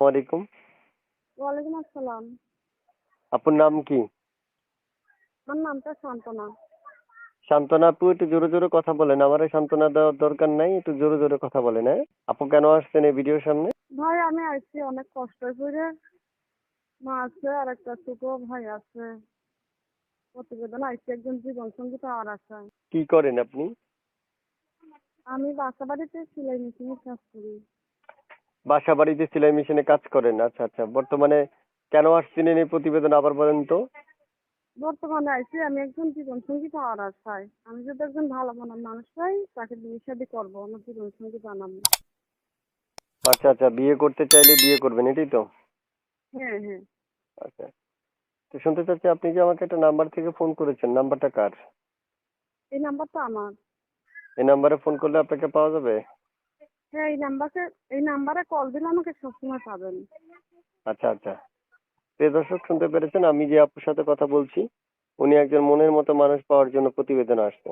ওয়ালাইকুম ওয়ালাইকুম আসসালাম। আপুর নাম কি? আমার নামটা শান্তনা। আপু একটু জোরে জোরে কথা বলেন। আমার সান্ত্বনা দেওয়ার দরকার নাই একটু জোরে জোরে কথা বলেন হ্যাঁ? আপু কেন আসছেন এই ভিডিওর সামনে? ভাই আমি আইছি অনেক কষ্ট করে। মা আছে আর একটা ছোট ভাই আছে। প্রতিবেদন একজন জীবন সঙ্গী পাওয়ার কি করেন আপনি? আমি বাসা বাড়িতে সেলাই কাজ করি। বাসা বাড়িতে সেলাই মেশিনে কাজ করেন। আচ্ছা আচ্ছা। বর্তমানে কেন আসছিলেন এই প্রতিবেদন আবার বলেন তো? বর্তমানে আইছি আমি একজন জীবন সঙ্গী পাওয়ার আশায়। আমি যদি একজন ভালো মনের মানুষ পাই তাকে বিয়ে শাদী করব আমার জীবন সঙ্গী বানাবো। আচ্ছা আচ্ছা। বিয়ে করতে চাইলে বিয়ে করবেন এটাই তো? হ্যাঁ হ্যাঁ। আচ্ছা। তো শুনতে চাচ্ছি আপনি যে আমাকে একটা নাম্বার থেকে ফোন করেছেন নাম্বারটা কার? এই নাম্বারটা আমার। এই নাম্বারে ফোন করলে আপনাকে পাওয়া যাবে? হ্যাঁ এই নাম্বারকে এই নাম্বারে কল দিলে আমাকে সবসময় পাবেন। আচ্ছা আচ্ছা। প্রিয় দর্শক শুনতে পেরেছেন? আমি যে আপুর সাথে কথা বলছি উনি একজন মনের মতো মানুষ পাওয়ার জন্য প্রতিবেদন আসছে।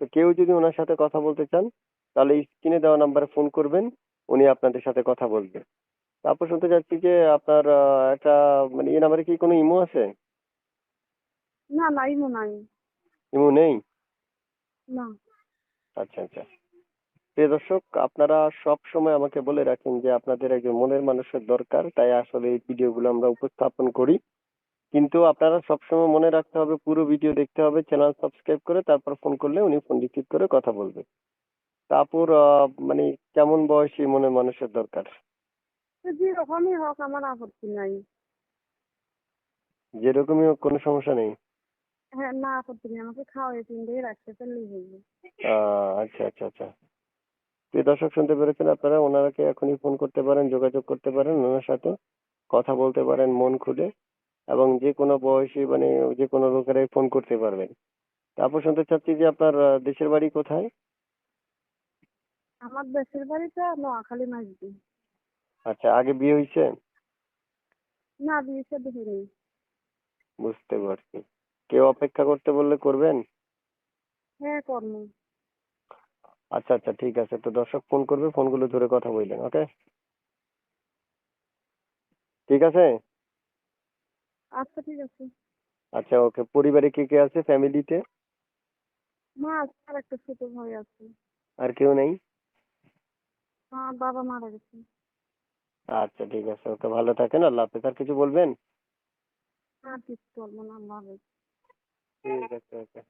তো কেউ যদি ওনার সাথে কথা বলতে চান তাহলে স্ক্রিনে দেওয়া নাম্বারে ফোন করবেন উনি আপনাদের সাথে কথা বলবে। তারপর শুনতে চাচ্ছি যে আপনার একটা মানে এই নাম্বারে কি কোনো ইমো আছে? না নাই মনে নাই। ইমো নেই? না। আচ্ছা আচ্ছা। প্রিয় দর্শক আপনারা সব সময় আমাকে বলে রাখেন যে আপনাদের একজন মনের মানুষের দরকার তাই আসলে এই ভিডিওগুলো আমরা উপস্থাপন করি। কিন্তু আপনারা সবসময় মনে রাখতে হবে পুরো ভিডিও দেখতে হবে চ্যানেল সাবস্ক্রাইব করে তারপর ফোন করলে উনি ফোন রিসিভ করে কথা বলবে। তারপর মানে কেমন বয়সী মনের মানুষের দরকার? যেরকমই হোক আমার আপত্তি নাই। যেরকমই হোক কোনো সমস্যা নেই? হ্যাঁ না আপত্তি নেই। আমাকে খাওয়াই তিন দিয়ে রাখতে পারলেই আহ, আচ্ছা আচ্ছা আচ্ছা। প্রিয় দর্শক শুনতে পেরেছেন আপনারা? ওনারাকে এখনই ফোন করতে পারেন যোগাযোগ করতে পারেন ওনার সাথে কথা বলতে পারেন মন খুলে এবং যে কোনো বয়সী মানে যে কোনো লোকেরাই ফোন করতে পারবেন। তারপর শুনতে চাচ্ছি যে আপনার দেশের বাড়ি কোথায়? আমার দেশের বাড়িটা নোয়াখালী মাঝদি আচ্ছা আগে বিয়ে হয়েছে? না বিয়ে সাথে হয়নি। বুঝতে পারছি। কেউ অপেক্ষা করতে বললে করবেন? হ্যাঁ কর্ম আচ্ছা আচ্ছা ঠিক আছে। তো দর্শক ফোন করবে ফোনগুলো ধরে কথা বললেন ওকে? ঠিক আছে? আচ্ছা ঠিক আছে। আচ্ছা ওকে। পরিবারে কে কে আছে ফ্যামিলিতে? মা আর একটা ছোট ভাই আছে। আর কেউ নেই? মা বাবা মারা গেছে। আচ্ছা ঠিক আছে ওকে। ভালো থাকেন আল্লাহ হাফেজ। আর কিছু বলবেন? আর কিছু করব না আল্লাহ হাফেজ। ঠিক আছে ওকে।